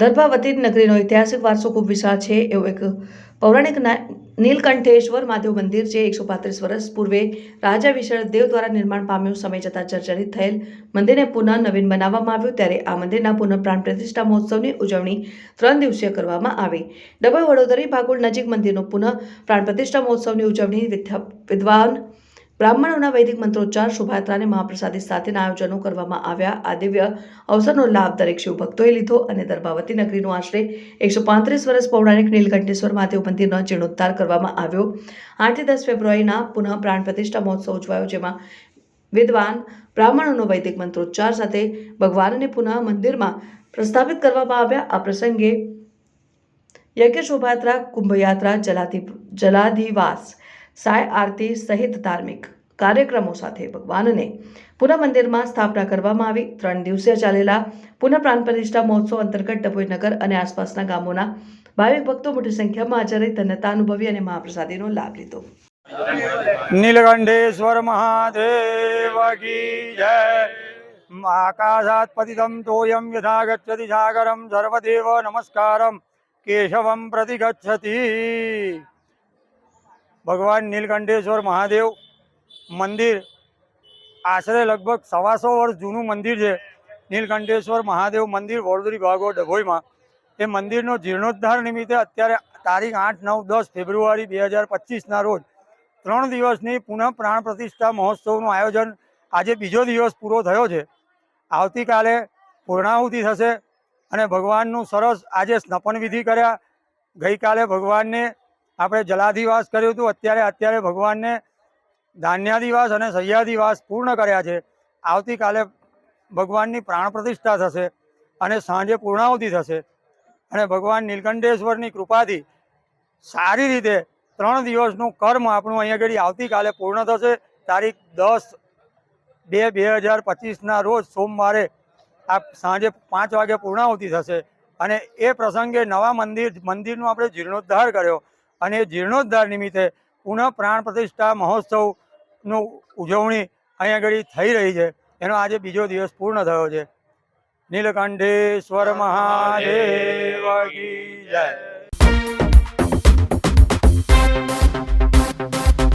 દર્ભાવતી નગરીનો ઐતિહાસિક વારસો ખૂબ વિશાળ છે. એવું એક પૌરાણિક નીલકંઠેશ્વર મહાદેવ મંદિર જે એકસો પાંત્રીસ વર્ષ પૂર્વે રાજા વિશાળ દેવ દ્વારા નિર્માણ પામ્યું. સમય જતાં જર્જરિત થયેલ મંદિરને પુનઃ નવીન બનાવવામાં આવ્યું. ત્યારે આ મંદિરના પુનઃ પ્રાણ પ્રતિષ્ઠા મહોત્સવની ઉજવણી ત્રણ દિવસીય કરવામાં આવી. ડભોઈ વડોદરી ભાગોળ નજીક મંદિરનો પુનઃ પ્રાણ પ્રતિષ્ઠા મહોત્સવની ઉજવણી વિદ્વાન બ્રાહ્મણોના વૈદિક મંત્રોચ્ચાર શોભાયાત્રા અને મહાપ્રસાદી સાથેના આયોજનો કરવામાં આવ્યા. આ દિવ્ય અવસરનો લાભ દરેક શિવભક્તોએ લીધો અને દર્ભાવતી નગરીનું આશરે એકસો પાંત્રીસ વર્ષ પૌરાણિક નીલકંઠેશ્વર મહાદેવ મંદિરનો જીર્ણોદ્ધાર કરવામાં આવ્યો. આઠથી દસ ફેબ્રુઆરીના પુનઃ પ્રાણ પ્રતિષ્ઠા મહોત્સવ ઉજવાયો, જેમાં વિદ્વાન બ્રાહ્મણોનો વૈદિક મંત્રોચ્ચાર સાથે ભગવાનને પુનઃ મંદિરમાં પ્રસ્થાપિત કરવામાં આવ્યા. આ પ્રસંગે યજ્ઞ શોભાયાત્રા, કુંભયાત્રા જલાધિ જલાધિવાસ સાય આરતી સહિત ધાર્મિક કાર્યક્રમો સાથે ભગવાનને પુનઃ મંદિરમાં સ્થાપના કરવામાં આવી. ત્રણ દિવસીય ચાલેલા પુનઃ પ્રાણ પ્રતિષ્ઠા મહોત્સવ અંતર્ગત ડભોઈ નગર અને આસપાસના ગામોના ભાવિક ભક્તો મોટી સંખ્યામાં હાજર રહી ધન્યતા અનુભવી અને મહાપ્રસાદીનો લાભ લીધો. નીલકંઠેશ્વર મહાદેવ કી જય. આકાશાત પતિતમ તોયમ યથા ગચ્છતિ સાગરમ સર્વદેવ નમસ્કારમ. કેશવમ પ્રતિ ગચ્છતિ ભગવાન નીલકંઠેશ્વર મહાદેવ મંદિર. આશરે લગભગ સવાસો વર્ષ જૂનું મંદિર છે. નીલકંઠેશ્વર મહાદેવ મંદિર વડોદરી ભાગો ડભોઈમાં. એ મંદિરનો જીર્ણોદ્ધાર નિમિત્તે અત્યારે તારીખ આઠ, નવ, દસ ફેબ્રુઆરી બે હજાર પચીસના રોજ ત્રણ દિવસની પુનઃ પ્રાણ પ્રતિષ્ઠા મહોત્સવનું આયોજન આજે બીજો દિવસ પૂરો થયો છે. આવતીકાલે પૂર્ણાહુતિ થશે અને ભગવાનનું સરસ આજે સ્નપન વિધિ કર્યા. ગઈકાલે ભગવાનને આપણે જલાધિવાસ કર્યું હતું. અત્યારે અત્યારે ભગવાનને ધાન્યાદિવાસ અને સહ્યાદિવાસ પૂર્ણ કર્યા છે. આવતીકાલે ભગવાનની પ્રાણ પ્રતિષ્ઠા થશે અને સાંજે પૂર્ણાવતી થશે. અને ભગવાન નીલકંઠેશ્વરની કૃપાથી સારી રીતે ત્રણ દિવસનું કર્મ આપણું અહીંયા આગળ આવતીકાલે પૂર્ણ થશે. તારીખ દસ બે બે હજાર પચીસના રોજ સોમવારે આ સાંજે પાંચ વાગે પૂર્ણાવતી થશે. અને એ પ્રસંગે નવા મંદિર, મંદિરનો આપણે જીર્ણોદ્ધાર કર્યો. અને જીર્ણોદ્ધાર નિમિત્તે પુનઃ પ્રાણ પ્રતિષ્ઠા મહોત્સવનું ઉજવણી અહીંયા આગળ થઈ રહી છે. એનો આજે બીજો દિવસ પૂર્ણ થયો છે. નીલકંઠેશ્વર મહાદેવ